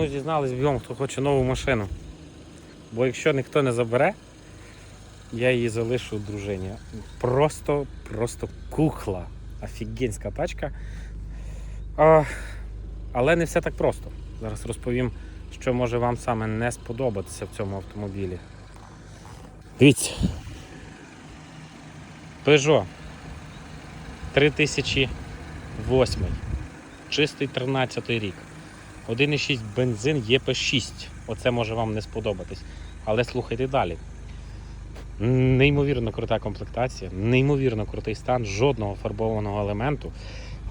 Ну, Зізнались бігом, хто хоче нову машину. Бо якщо ніхто не забере, я її залишу дружині. Просто, просто кухла. Офігенська тачка. А, але не все так просто. Зараз розповім, що може вам саме не сподобатися в цьому автомобілі. Дивіться. Peugeot 3008. Чистий 13 рік. 1,6 бензин ЄП6. Оце може вам не сподобатись. Але слухайте далі. Неймовірно крута комплектація, неймовірно крутий стан, жодного фарбованого елементу,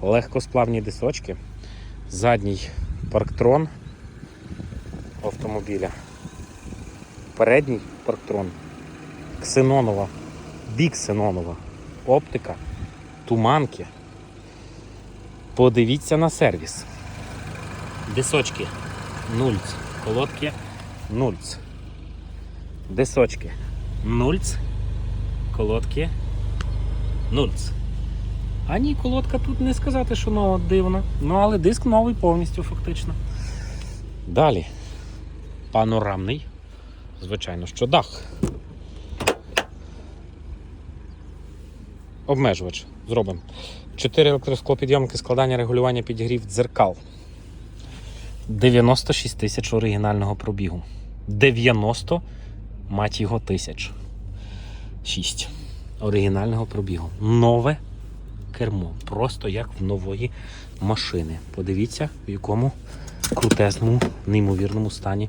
легкосплавні дисочки, задній парктрон автомобіля, передній парктрон, ксенонова, біксенонова, оптика, туманки. Подивіться на сервіс. Дисочки нульц. Колодки нульц. Дисочки нульц. Колодки нульц. А ні, колодка тут не сказати, що нова дивна. Ну, але диск новий повністю фактично. Далі. Панорамний. Звичайно, що дах. Обмежувач. Зробимо. 4 електросклопідйомки, складання регулювання підігрів дзеркал. 96 тисяч оригінального пробігу. 90 мать його тисяч. 6 оригінального пробігу. Нове кермо. Просто як в нової машини. Подивіться, в якому крутезному, неймовірному стані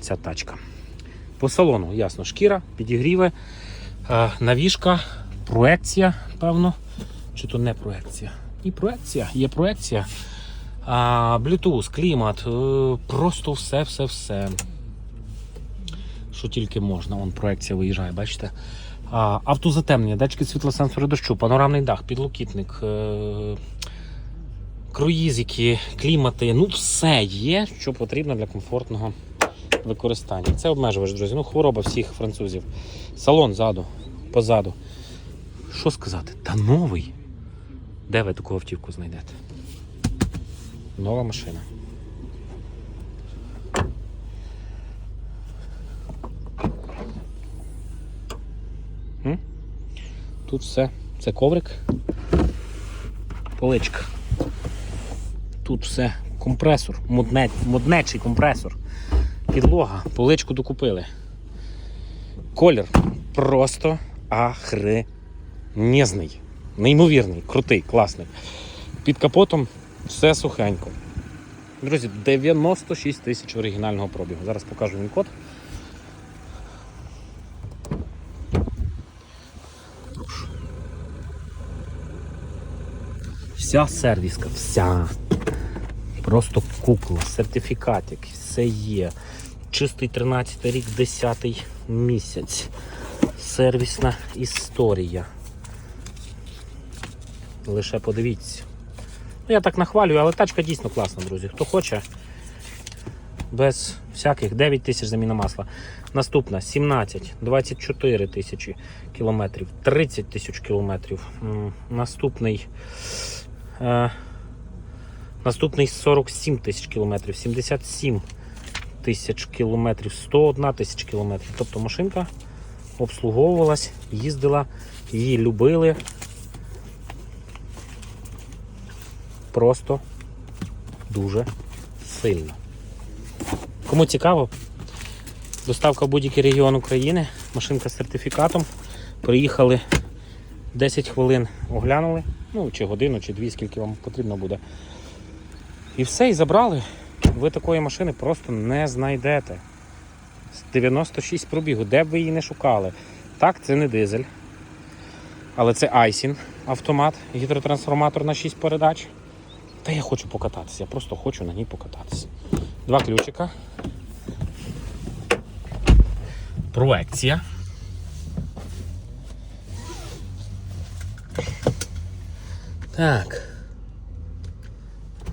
ця тачка. По салону, ясно, шкіра, підігріви, е, навіжка, проекція, певно. Чи то не проекція? І проекція, є проекція. А, Bluetooth, клімат, е, просто все, все, все. Що тільки можна. Вон проекція виїжджає, бачите? А, автозатемнення, датчики світлосенсори дощу, панорамний дах, підлокітник, е, круїзики, клімати. Ну, все є, що потрібно для комфортного використання. Це обмежувач, друзі. Ну, хвороба всіх французів. Салон ззаду, позаду. Що сказати? Та новий. Де ви таку автівку знайдете? Нова машина. Тут все. Це коврик. Поличка. Тут все. Компресор. Модне, моднечий компресор. Підлога. Поличку докупили. Колір просто ахренезний. Неймовірний, крутий, класний. Під капотом все сухенько. Друзі, 96 тисяч оригінального пробігу. Зараз покажу він код. Вся сервіска, вся. Просто кукла, сертифікатик, все є. Чистий 13 рік, 10 місяць. Сервісна історія. Лише подивіться. Ну, я так нахвалюю, але тачка дійсно класна, друзі. Хто хоче, без всяких 9 тисяч заміна масла. Наступна 17, 24 тисячі кілометрів, 30 тисяч кілометрів. Наступний. Е, наступний 47 тисяч кілометрів, 77 тисяч кілометрів, 101 тисяч кілометрів. Тобто машинка обслуговувалась, їздила, її любили. Просто дуже сильно. Кому цікаво, доставка в будь-який регіон України, машинка з сертифікатом. Приїхали 10 хвилин оглянули, ну чи годину, чи дві, скільки вам потрібно буде. І все, і забрали. Ви такої машини просто не знайдете. З 96 пробігу, де б ви її не шукали. Так, це не дизель. Але це Айсін автомат, гідротрансформатор на 6 передач. Та я хочу покататися, я просто хочу на ній покататися. Два ключика. Проекція. Так.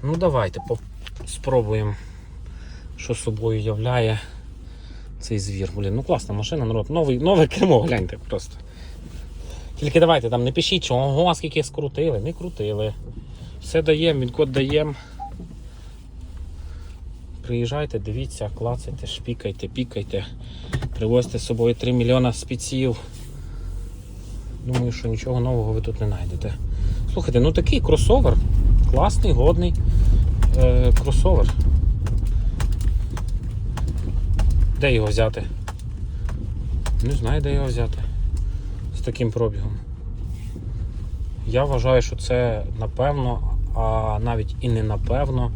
Ну давайте спробуємо, що собою являє цей звір. Блін, ну класна машина, народ. Новий, нове кермо, гляньте просто. Тільки давайте там не пишіть, що ого, скільки скрутили. Не крутили. Все даємо, він код даємо. Приїжджайте, дивіться, клацайте, шпікайте, пікайте. Привозьте з собою 3 мільйона спеців. Думаю, що нічого нового ви тут не знайдете. Слухайте, ну такий кросовер. Класний, годний е, кросовер. Де його взяти? Не знаю, де його взяти. З таким пробігом. Я вважаю, що це напевно, а навіть і не напевно.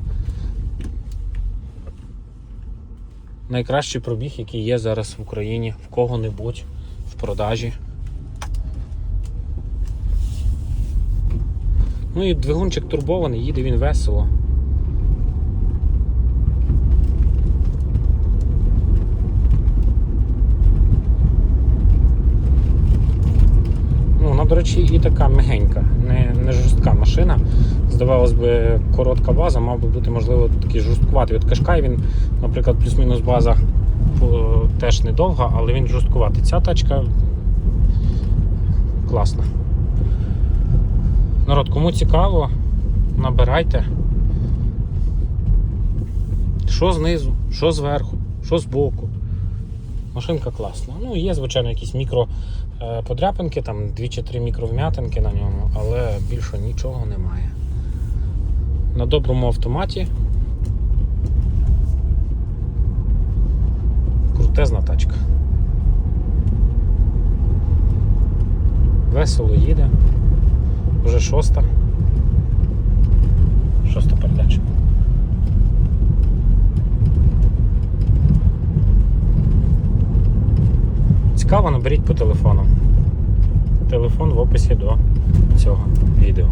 Найкращий пробіг, який є зараз в Україні в кого-небудь в продажі. Ну і двигунчик турбований, їде він весело. До речі, і така мягенька, не, не жорстка машина. Здавалось би, коротка база, мав би бути, можливо, такий жорсткуватий. От Кашкай він, наприклад, плюс-мінус база теж недовга, але він жорсткуватий. Ця тачка класна. Народ, кому цікаво, набирайте. Що знизу, що зверху, що збоку. Машинка класна. Ну, є, звичайно, якісь мікро е, подряпинки, там 2 чи 3 мікровм'ятинки на ньому, але більше нічого немає. На доброму автоматі. Крутезна тачка. Весело їде. Вже шоста. Шоста наберіть по телефону. Телефон в описі до цього відео.